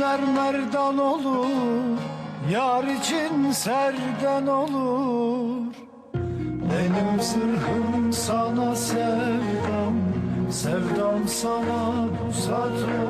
gerdan olur Yar için serden olur. Benim zırhım sana sevdam Sevdam sana pusat olur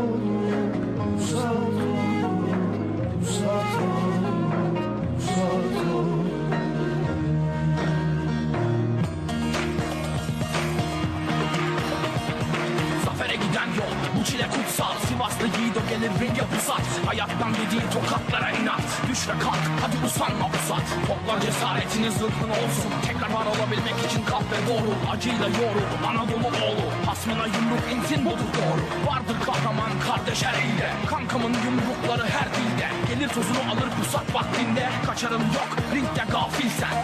giden yol bu çile kutsal. Sivaslı yiğido gelir ringe pusat Hayattan dediğin tokatlara inat. Ve kalk hadi usanma pusat Topla cesaretini zırhın olsun. Tekrar var olabilmek için kalk ve doğru. Acıyla yoğrul Anadolu oğlu. Hasmına yumruk insin budur doğru. Vardır kahraman kardeş her elde Kankamın yumrukları her dilde. Gelir tozunu alır pusat vaktinde. Kaçarım yok ringde gafil sen.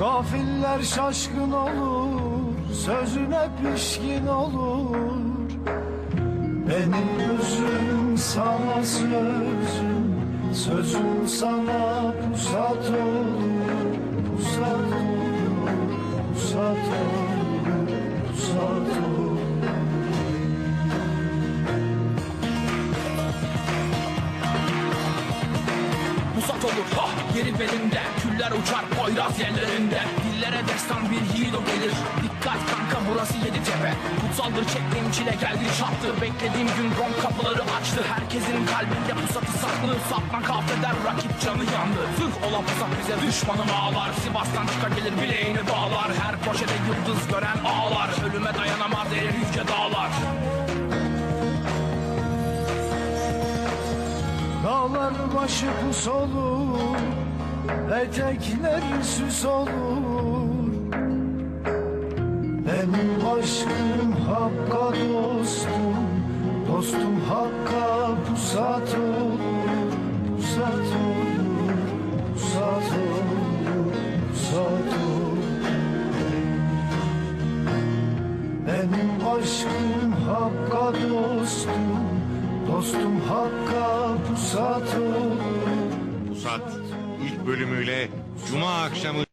Gafiller şaşkın olur, sözüne pişkin olur. Benim gözüm sana sözüm, sözüm sana pusat olur, Pusat olur. Ha yeri belinde Küller uçar poyraz yerlerinde. Dillere destan bir yiğit o gelir. Dikkat kanka burası yedi tepe. Kutsaldır çektiğim çile geldi çattı Beklediğim gün rom kapıları açtı. Herkesin kalbinde pusatı saklı. Satma kafeder rakip canı yandı. Zırh ola pusat bize düşmanım ağlar. Sivas'tan çıka gelir bileğini bağlar. Her köşede yıldız gören ağlar. Ölüme Dağlar başı pus olur, etekler süs olur. Benim aşkım hakka dostum, dostum hakka pusat olur, pusat olur, pusat olur, pusat olur. Benim aşkım hakka dostum, dostum hakka pusat ilk bölümüyle Cuma akşamı